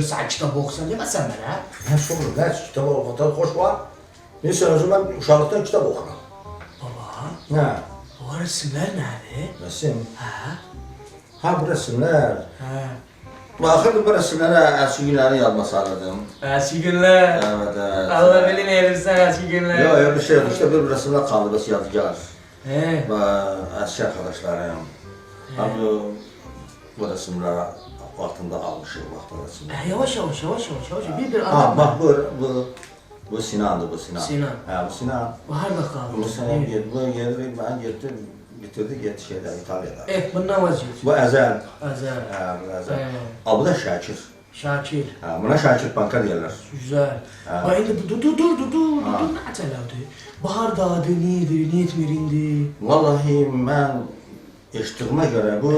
saat kitap okusan demesen bana. Hə, sonra nə kitab oxutan xoş var. Neyse özüm mən uşaqlıqdan kitab oxuram. Baba Hə, bu resimler nedir? resim. Ha? Ha bu resimlər. Ha. Baxırdım bu resimlərə əski günləri yadıma salırdım. Eski günler. Evet, evet. Allah bilir ne verirsen eski günler. Yok öyle bir şey yok. İşte bir resimler kaldı. Bes yadigar. He. Ve eski arkadaşlarım. Ha bu, bu resimler vaktinde almışım. Vaktinde resimler. Ha, Yavaş yavaş yavaş yavaş yavaş. Bir bir Ha adam. bak bu, bu, bu Sinan'dı bu Sinan. Sinan. Ha bu Sinan. Bahar da kaldı. Bu sene geldi, bu geldi, ben gittim, bitirdi, gitti şeyden, İtalya'da. Evet bundan vazgeç. Bu Ezel. Azer. Ha, bu Ezel. He. Ha bu da Şakir. Şakir. Ha, buna Şakir Banka diyorlar. Güzel. Ha. Bayıldı. Dur dur dur dur dur. Dur ne ataladı? Bahar da adı nedir? Niyet mirindi. Vallahi ben eşittiğime göre bu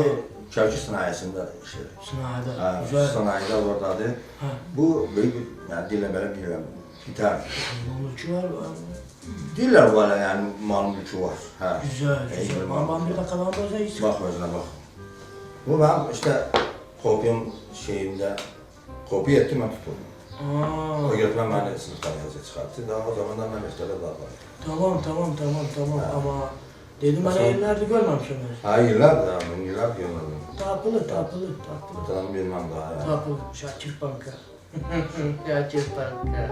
Şakir sanayisinde işte. Sınavda. Ha, Güzel. sanayide oradadır. Ha. Bu büyük bir, yani dille böyle bilmem, gitar. Mamulcu var. var. Diller böyle yani mal mülkü var. Ha. Güzel. Güzel. ben bir dakika daha da iyisin. Bak özüne bak. Bu ben işte kopyam şeyinde kopya ettim ben tutuldum. Götüren beni sınıftan yazı çıkarttı. Daha o zaman da ben mektebe daha var. tamam tamam tamam tamam Ha. ama dedim Nasıl? evlerde görmemişim ben. Ha yıllar da ben yıllar görmedim. Tapılı tapılı tapılı. Tamam bilmem daha ya. Tapılı. Şakir Banka. Şakir Banka.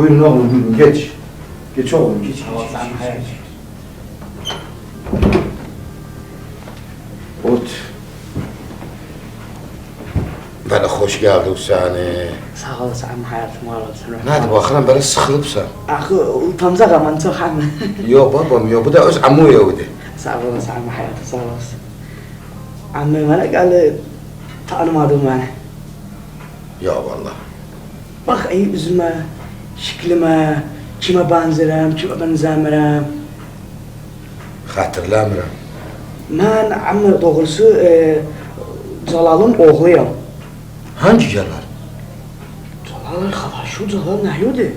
Buyurun oğlum buyurun geç. Geç oğlum geç. geç, geç, geç, geç. Ot. Böyle hoş geldin seni. Sağ olasın hayatım var olsun. Hadi bakalım böyle sıkılıpsan. Akı utanacak ama çok hem. Yok babam yok bu da öz ammu yoktu. Sağ olasın ama hayatım sağ olasın. Amma bana geldi tanımadım beni. Ya vallahi. Bak iyi üzüme, şeklime, kime benzerim, kime benzemirəm. Hatırlamıyorum. Mən amma doğrusu e, Calalın oğluyam. Hangi yalan? Calal xala şu Calal nə idi?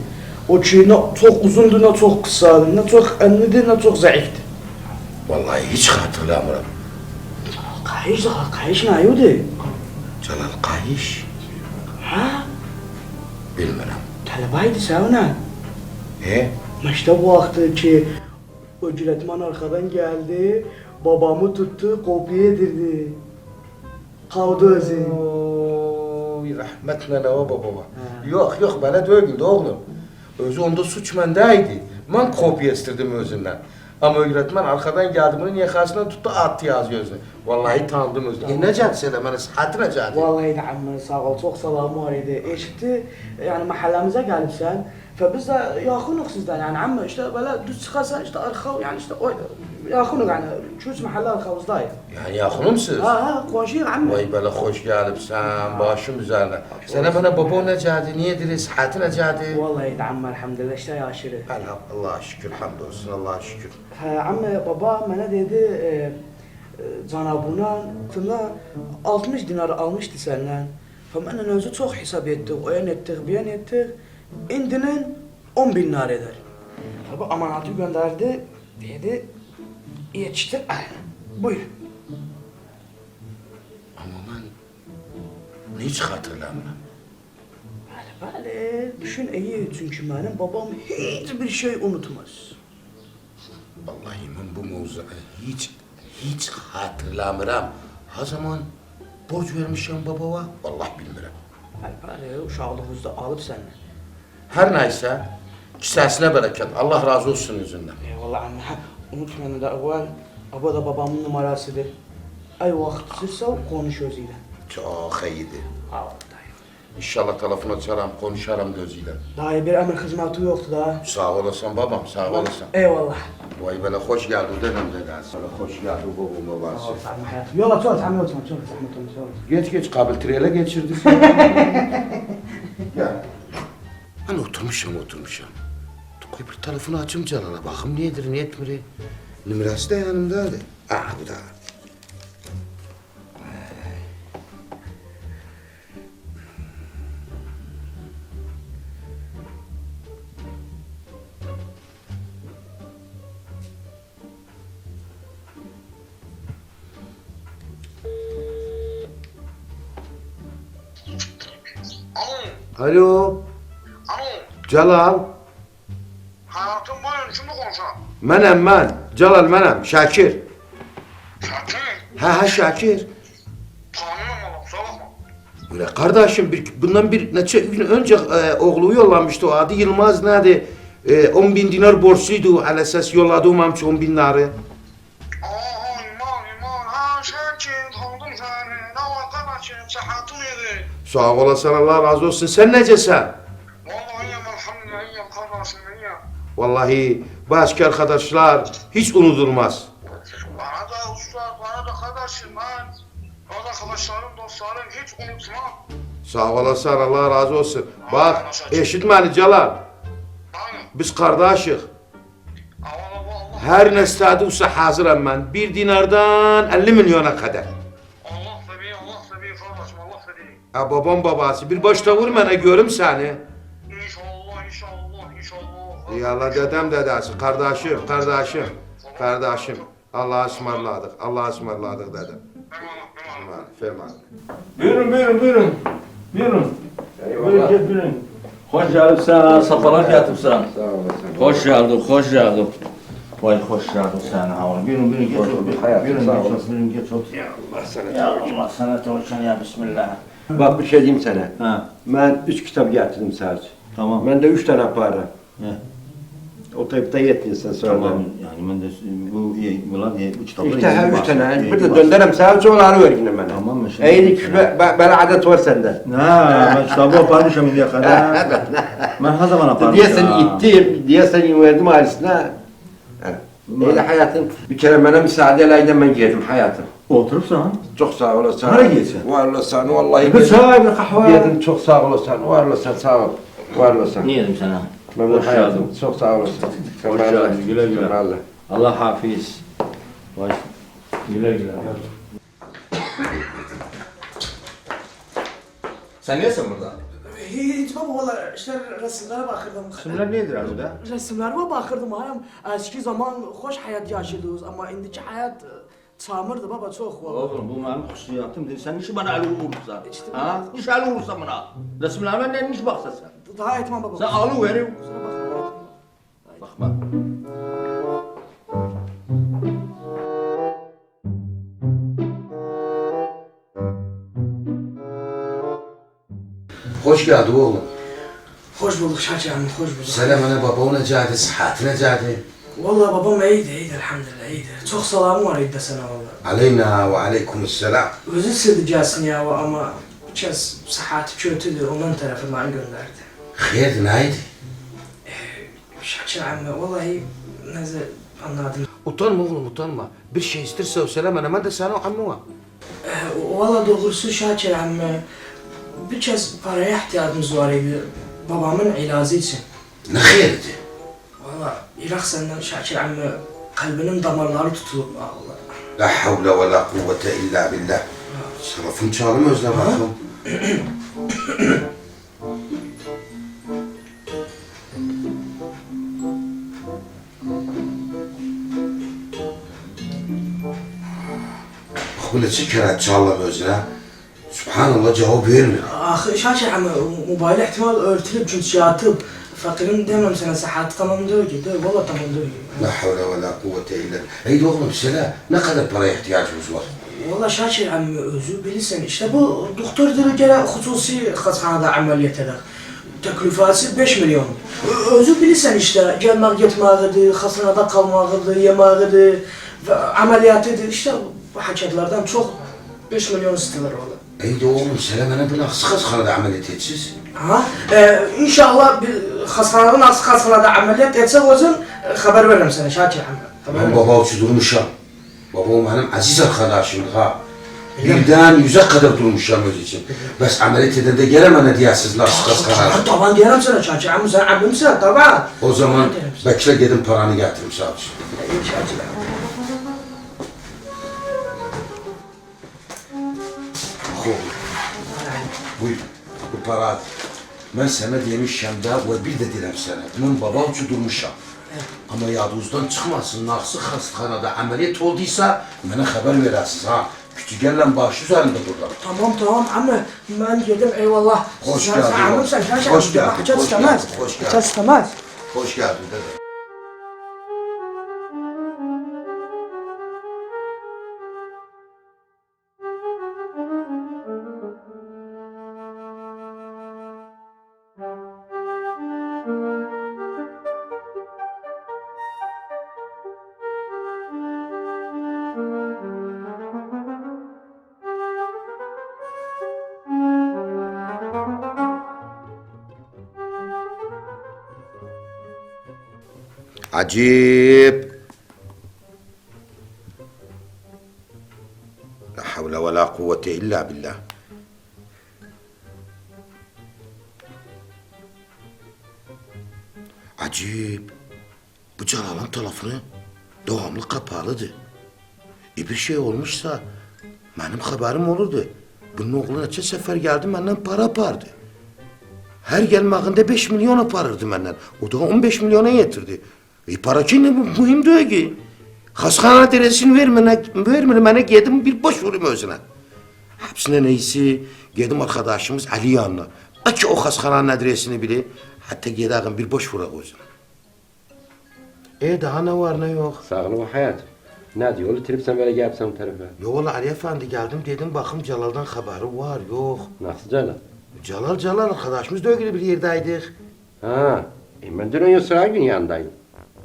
O ki nə çox uzundur, nə çox qısadır, nə çox enlidir, nə çox zəifdir. Vallahi hiç hatırlamıyorum. Qayış Calal, qayış nə idi? Celal Kayış. Hə? Bilmirəm. Tələbə idi səninlə. E? Məktəb vaxtı ki, o Gülətman arxadan gəldi, babamı tuttu, kopya edirdi. Qavdı özü. Ne o babama. Ha. Yok yok bana dövgüldü oğlum. Özü onda suç mendeydi. Ben kopya istirdim özünden. Ama öğretmen arkadan geldi bunun yakasından tuttu attı yazıyor özünü. Vallahi tanıdım özünü. E necədir sen bana sıhhati necədir? Vallahi də əmmə sağ ol, çox salamı var idi. Eşitdi, yəni məhəlləmizə gəlibsən və biz də yaxınıq sizdən. Yəni əmmə işte belə düz çıxarsan işte arxa, yəni işte o yaxınıq yəni 2-3 məhəllə arxamızdayıq. Yani yakınımsınız. Ha, ha, qonşuyuq əmmə. Vay böyle hoş gelipsen, başım üzerine. Sana bana baba necədir, niyedir, sıhhati necədir? Vallahi də əmmə elhamdülillah işte yaşırıq. Elham, Allah'a şükür, hamdolsun, Allah'a şükür. Hə, əmmə baba mənə dedi, e, e, canabından tına 60 dinar almışdı səndən. Və mənlə özü çox hesab etdik, oyan etdik, beyan etdik. İndinin 10 bin nar eder. Tabi amanatı gönderdi. Dedi yetiştir. Ay, Buyur. Ama ben hiç hatırlamam. Bəli, bəli. Düşün iyi çünkü benim babam hiçbir şey unutmaz. Vallahi ben bu mevzuyu hiç hiç hatırlamıram. Ha zaman borç vermişim babama vallahi bilmiyorum. Bəli, bəli. Uşaqlığınızda alıb səndən. Her neyse kisesine bereket. Allah razı olsun yüzünden. Eyvallah anne. Unutmayın da evvel. Bu da babamın numarasıdır. Ay vaxtısızsa konuş özüyle. Çok iyiydi. Dayı. İnşallah telefon açarım, konuşarım gözüyle. Dayı bir emir hizmeti yoktu da. Sağ olasın babam, sağ olasın. Eyvallah. Vay böyle hoş geldin dedim dedi. Sana hoş geldin babam babası. Yola çok tamam oturma çok zahmet olmuş. yola. Geç geç kabel trele geçirdik. Gel. Ben oturmuşum oturmuşum. Dur koy bir telefonu açayım canına bakım nedir niyet mi? Numarası da yanımda hadi. Ah bu da. Alo. Celal. Hayatım buyurun, şimdi konuşalım. Menem ben. Celal menem. Şakir. Şakir, Ha ha Şakir. tanıyorum oğlum, kusura bakma. Böyle kardeşim bir, bundan bir neçe gün önce e, oğlu yollamıştı o adı Yılmaz nerede? E, 10 bin dinar borçluydu al esas yolladığım amca 10 bin dinarı. Aa, iman, iman. Ha, Şakir, tanıdım seni. Ne var kardeşim, sıhhatin iyiydi. Sağ olasın Allah razı olsun. Sen necesin? Vallahi başka arkadaşlar hiç unutulmaz. Bana da usta, bana da kardeşim, ben. Bana arkadaşlarım, dostlarım hiç unutmam. Sağ olasın Allah razı olsun. Bak eşit beni Celal. Biz kardeşik. Her ne istediyse hazırım ben. Bir dinardan 50 milyona kadar. Allah seviyor, Allah seviyor kardeşim, Allah seviyor. Ha babam babası bir başta vur bana görüm seni. İnşallah, inşallah, inşallah. Ya Allah dedem dedesi, kardeşim, kardeşim, kardeşim. Allah'a ısmarladık, Allah'a ısmarladık dedem. Eyvallah, eyvallah. Ferman. Buyurun buyurun buyurun. Buyurun. Buyurun gel buyurun. Hoş geldin sen, safalar getirdim sen. Sağ olasın. Hoş geldin, hoş geldin. Vay hoş geldin sen havlu. Buyurun buyurun geç otur. Buyurun sağ geç otur. Buyurun geç otur. Ya Allah sana Ya Allah sana tavşan ya bismillah. Bak bir şey diyeyim sana. Ha Ben üç kitap getirdim sadece. tamam. Bende üç tane para. He, O tabi da yetmiyor sen sonra. tamam. Yani ben de bu bunlar. Bu kitapları İşte iyi üç tane. Bir de bak. döndürem sadece onları ver yine bana. Tamam mı şimdi? Be- böyle adet var sende. Ha, ben kitabı yaparmışım şimdiye kadar. ben her zaman yaparım. Diye sen ittim, diye sen verdim ailesine. Öyle hayatım. Bir kere bana müsaade eyle ben geldim hayatım. Oturursan. Çok sağ olasın. Nereye gidiyorsun? Var olasın vallahi. Bir çay, bir kahve. Yedim çok sağ olasın. Var olasın sağ ol. Var olasın. Ne yedim sana? Memnun Hoş hayatım. geldin. Çok sağ olasın. Hoş geldin, güle güle. Kemal'le. Allah hafiz. Vay. Güle güle. Sen nesin burada? Hiç baba valla işte resimlere bakırdım. Kimler nedir arada? Resimlerime bakırdım hayam. Eski zaman hoş hayat yaşıyordunuz ama indiki hayat e, çamurdu baba çok valla. Oğlum bu benim hususiyatımdır. Sen niçin bana el vurursan? İşte ha? Niçin el vurursan bana? Resimlerime ne niçin baksan sen? Daha etmem baba. Sen alıverin. Kusura bakma. Bakma. Hoş geldin oğlum. Hoş bulduk amca, hoş bulduk. Selamına babana necadi, sıhhati necadi. Vallahi babam iyiydi, iyiydi elhamdülillah iyiydi. Çok selamı var iyiydi sana vallahi. Aleyna ve aleykümselam. Özü sildi ya ama bir kez sıhhati kötüdür, ondan tarafından gönderdi. Hayır neydi? Şakir amca, vallahi neyse anladım. Utanma oğlum utanma. Bir şey isterse söyle bana ben de sana anlamam. Ee, Valla doğrusu Şakir amca, bir kez paraya ihtiyacımız var idi. Babamın ilacı için. Ne hayırdı? Valla İrak senden Şakir amca, kalbinin damarları tutulup Allah. La havle ve la kuvvete illa billah. Sarafın çağırma özle bakalım. Bakın için kerat çallam özüne. Subhanallah cevap vermiyor. Ahı şaşır ama mobil ihtimal örtülüp çünkü yatıp şey fakirin demem sana sahat tamam diyor ki diyor valla tamam diyor ki. La havle ve la kuvvete illa. Ey oğlum mesela ne kadar paraya ihtiyacımız var? Valla Şakir emmi özü bilirsin işte bu doktor diyor gene hususi hastanede ameliyat eder. Təklifəsi 5 milyon. Özü bilirsən işte, gəlmək getməyidir, xəstəxanada qalmağıdır, yeməyidir və əməliyyatıdır. İşte bu hərəkətlərdən çox 5 milyon istəyirlər valla. Ey de oğlum bana bir nasıl hastanede ameliyat etsiz? Ha, e, inşallah bir xəstəxanada nasıl xəstəxanada əməliyyat etsək özün e, xəbər verirəm sənə Şakir Ben verirəm. baba uçu durmuşam. Babam benim aziz arkadaşımdı ha. Birden yüze kadar durmuşam öz için. Bes ameliyat edende gelemene diyesiz nasıl hastanede. Taban deyirəm sənə Şakir əmi, sən əmimsən, taban. O zaman bekle gidin paranı getirim sağ olsun. Buyur. Bu para. Ben sana demişim de ve bir de direm sana. Ben baba uçu durmuşam. Ama yadınızdan çıkmasın. Nasıl hastanede ameliyat olduysa bana haber verəsiniz ha. Küçügenle baş üzerinde burada. Tamam tamam ama ben dedim eyvallah. Hoş Sen- geldin Sen əmimsən Şakir Hoş geldin, hoş istemez. geldin, hoş geldin. Haçat istemez. Hoş geldin dede. La havle ve la kuvvete illa billah. Acip. Bu Celal'ın telefonu devamlı kapalıdır. E bir şey olmuşsa benim haberim olurdu. Bunun oğlu neçə sefer geldi benden para apardı. Her gelmağında 5 milyon aparırdı benden. O da 15 milyona getirdi. E para ne bu- mühim değil ki. Hastane adresini vermene, vermene bana geldim bir boş vurayım özüne. Hepsine neyse geldim arkadaşımız Ali yanına. Aki o hastanenin adresini bile. Hatta gidelim bir boş vurak özüne. E daha ne var ne yok. Sağlık hayat. Ne diyor? Oğlum trip sen böyle gelipsen bu tarafa. Yo valla Ali Efendi geldim dedim bakım Celal'dan haberi var yok. Nasıl canım? Celal Celal arkadaşımız da öyle bir yerdeydik. Ha. E ben dün sıra gün yanındaydım.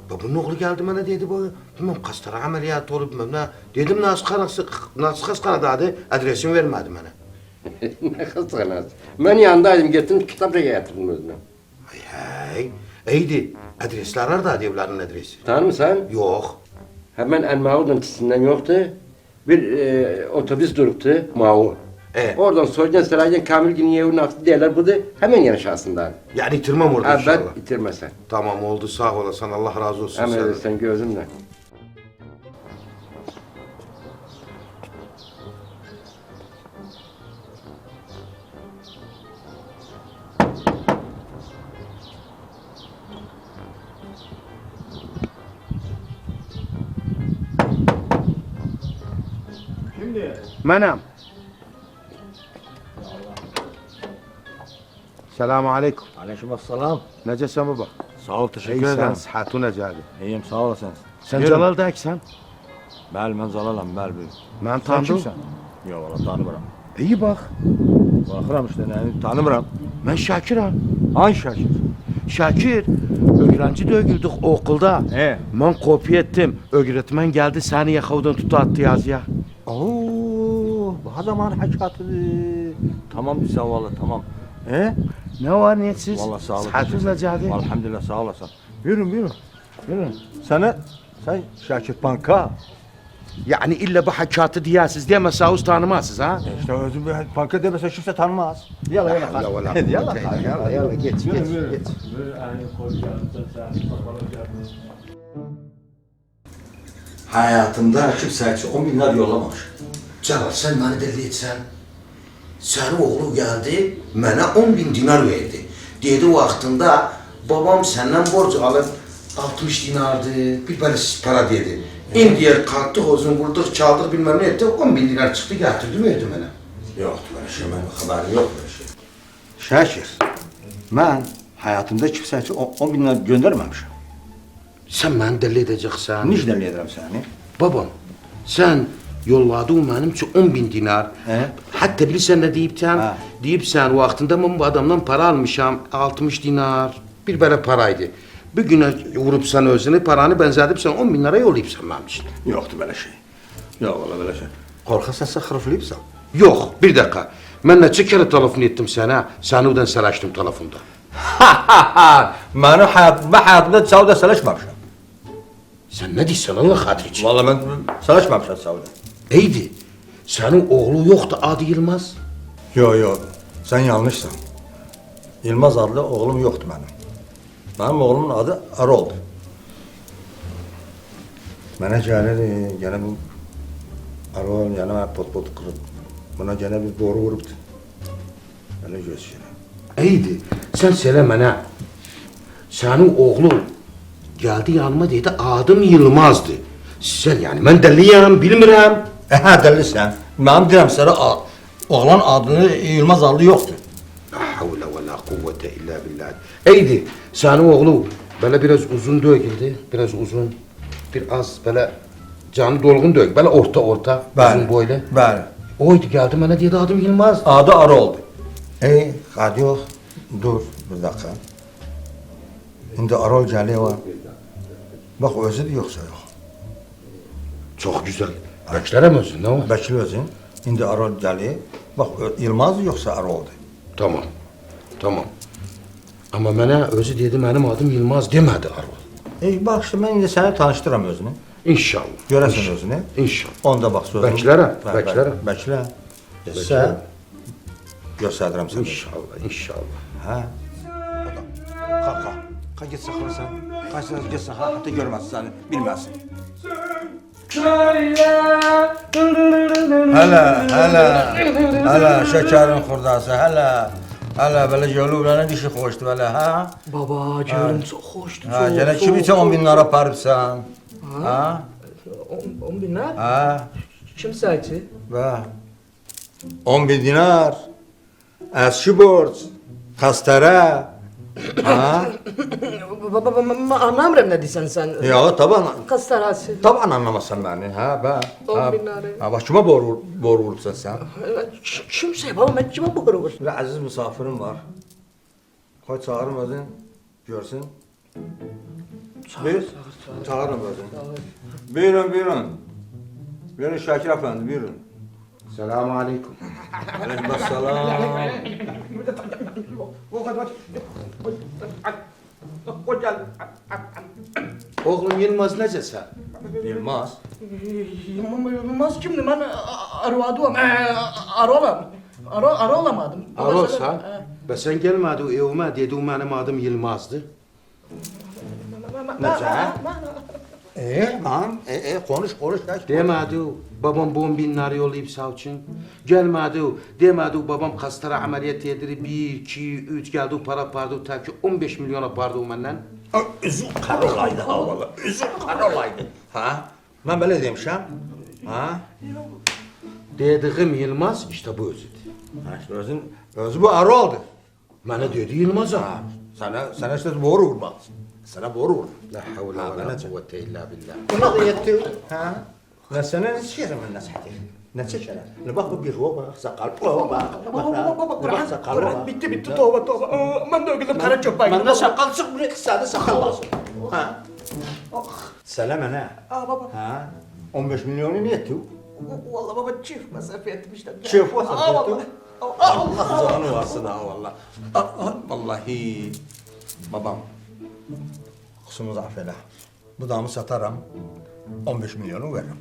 Babamın oğlu geldi bana dedi bu bilmem kastara ameliyatı olup bilmem ne. Dedim nasıl kanası, nasıl hastanede adı adresini vermedi bana. ne kıskanası. Ben yanındaydım gittim kitapça getirdim özüne. Ay hey, iyiydi. Adresler nerede evlerin adresi? Tanır mısın? Yok. Hemen Elmavu'nun tisinden yoktu. Bir e, otobüs duruptu Mavu. E. Oradan Soycan Saray'dan Kamil Gün'ün evine aktı derler bu da hemen yanı şahsından. Yani itirmem orada Evet inşallah. bitirmesen. Tamam oldu sağ olasın Allah razı olsun Hemen senden. sen gözünle. Şimdi Menam. Selamun aleyküm. Aleykümselam. Necəsən baba? Sağ ol, teşekkür İyisən, ederim. sıhhatu necədir? İyiyim, sağ olasın. Sən Buyurun. Cəlaldəksən? Bəli, mən Zalalam, bəli, buyur. Mən Sen tanıdım. kimsən? Yox, valla tanımıram. İyi bax. Baxıram işte, nə, tanımıram. Mən Şakirəm. Hangi Şakir? Şakir, öğrenci dögüldük okulda. He. Ben kopya ettim. Öğretmen geldi seni yakaladın tuttu attı yazıya. Oo, bu zaman hakatıdır. Tamam, sağ valla, tamam. He? Ne var niyetsiz? Valla sağ ol. Sıhhatiniz necədir? Elhamdülillah, sağ olasın. Buyurun, buyurun. Buyurun. Sana, sen Şakir Panka. Yani illa bu hakikati diyəsiz diye mesavuz tanımazsınız ha? E İşte özüm bir Panka demese kimse tanımaz. Yalla, yalla. Yalla, yalla. Hadi, yalla. Yalla, yalla, geç, geç, geç. Hayatımda kimse hiç 10 bin lira yollamamış. Celal sen beni deli etsen. Senin oğlu geldi, bana 10 bin dinar verdi. Dedi vaxtında babam senden borç alıp 60 dinardı, bir böyle para dedi. İndiye kalktık, uzun vurduk, çaldık bilmem ne ettik. 10 bin dinar çıktı getirdi verdi bana. Yoktu böyle şey, benim haberim yok böyle şey. Şakir, ben hayatımda kimse için 10 bin lira göndermemişim. Sen beni deli edeceksin. Niçin deli ederim seni? Babam, sen yolladığın benim için 10 bin dinar. He? Hatta bilirsen ne deyip sen, Ha. deyip sen vaktinde ben bu adamdan para almışam, 60 dinar. Bir böyle paraydı. Bir güne vurup sen özünü, paranı benzedip sen 10 bin lira yollayıp sen benim için. Yoktu böyle şey. Yok valla böyle şey. Korkarsan sen hırflayıpsan. Yok, bir dakika. Ben neçə kere telefon ettim sana, seni odan sələşdim telefonda. Benim hayat, ben hayatımda Sauda çalışmamışım. Sen ne diyorsun Allah hatır için? Ben çalışmamışım Sauda. İyiydi. Senin oğlu yoktu adı Yılmaz. Yok yok, sen yanlışsın. Yılmaz adlı oğlum yoktu benim. Benim oğlumun adı Erol. Bana geldi, gene bu Erol yanıma pot pot kırıp, buna gene bir boru vuruptu. Öyle gösteriyor. İyiydi. Sen söyle bana. Senin oğlu geldi yanıma dedi adım Yılmaz'dı. Sen yani ben deliyim bilmirəm. Ehe delisin. Benim direm sana a- oğlan adını Yılmaz adlı yoktu. La havle ve la kuvvete illa billah. İyiydi. Senin oğlu böyle biraz uzun döküldü. Biraz uzun. Biraz böyle canı dolgun dök. Böyle orta orta. Uzun boylu. Bəli. Oydu geldi bana dedi adım Yılmaz. Adı Erol'du. Ey, hadi yok. Dur bir dakika. Şimdi Erol geliyor. Bak özü de yoksa yok. Çok güzel. Beklerim özün ne var? Bekli özün. Şimdi Erol geliyor. Bak Yılmaz yoksa Erol'du. Tamam. Tamam. Ama bana özü dedi benim adım Yılmaz demedi Arval. Ey bak şimdi ben yine seni tanıştıram özünü. İnşallah. Görəsən İnşallah. özünü. İnşallah. Onda bak sözüm. Beklərəm, Bə- beklərəm. bə- Beklə. Beklərəm. Sən göstərirəm sənə. İnşallah. İnşallah. Hə? Kalk kalk. Kalk git saklan sen. Kaç sen git saklan. Hatta görmez seni. Bilmezsin. Hələ, hələ, hələ şəkərin xurdası, hələ, hələ belə gölüblərin dişi xoşdur belə, hə? Baba, görüm çok hoştu. Gələ çok, kimi üçün 10 bin lira aparıbsan? Hə? 10 bin lira? Hə? Kim sayıcı? Və 10 bin dinar, əski borc, xəstərə, baba, anlamıyorum ne diyorsun sen. Ya, taban, Kastarası. taban anlamasan məni, hə, bə? 10 bin lira. Hə, bax, kimə boru, boru vurubsan sən? Kimse baba, ben kime bakıyorum? Bir əziz misafirim var. Qoy çağırım özün, görsün. Buyur. Çağırım özün. Buyurun, buyurun. Buyurun Şakir Efendi, buyurun. Selamun aleyküm. Aleykümselam. Oğlum Yılmaz necəsən? Yılmaz. Yılmaz kimdi? Ben arvadım, arolam. Aro, arolamadım. Arolsan? Və sən gəlmədi evimə, dedi o mənim adım Yılmazdı. Necə? E, man, e, e, konuş, konuş. Kaç. Demədi o, babam 10 bin lira yollayıb sağ o, demədi o, babam xəstəra əməliyyat edir, 1, 2, 3 gəldi o para apardı, ta ki 15 milyon apardı o məndən. Üzüm kar olaydı ha valla. Üzüm kar olaydı. Ha? Ben böyle demişim. Ha? Dediyim Yılmaz, işte bu özüdür. Ha işte özün, özü bu arı oldu. Mənə dedi Yılmaz'a. Ha. Sana, sana işte boru vurmaz. Sana boru vurur. La havle Ha, ve la bana çek. kuvvete illa billah. Buna da yetti. Ha? Ben sana ne çekerim ben nasihati? Ne çekerim? Ne bak bu bir ruh bak, sakal bak, bak, bak, bak, sakal bak. Bitti bitti tövbe tövbe. Ben de ögüldüm kara çöpe. Bende sakal çık buraya, sade sakal lazım. Ha? Selam ana. Aa baba. Ha? 15 milyonu ne etti? Vallahi baba çift mesafe etmişler. Çift mesafe Aa, vallahi. etti. Allah canı varsın ha valla. Ah, ah, Vallahi babam kusurunuzu affede. Bu damı satarım. 15 milyonu veririm.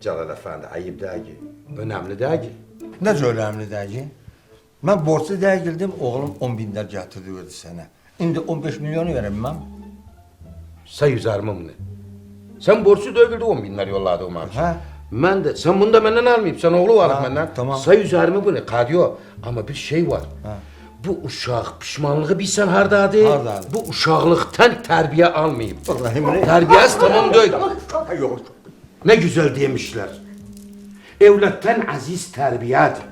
Celal Efendi, ayıp değil ki. Önemli değil ki. Ne önemli değil. Ben borçlu değil girdim, oğlum 10 bin lira getirdi verdi sana. Şimdi 15 milyonu veririm ben. Say yüzerimi bunu. Sen borçlu dövüldü 10 bin lira yolladı o maaşı. Ha? Ben de, sen bunu da benden almayıp, sen oğlu var Ha, benden. tamam. Say üzerime bunu, kadıyor. Ama bir şey var. Ha. Bu uşaq pişmanlığı bilsən hardadır? Hardadır? Bu uşaqlıqdan tərbiyə almayıb. Emre. Tərbiyəsi tamam deyil. Yok. Ne güzel demişler. Evlattan aziz terbiyedir.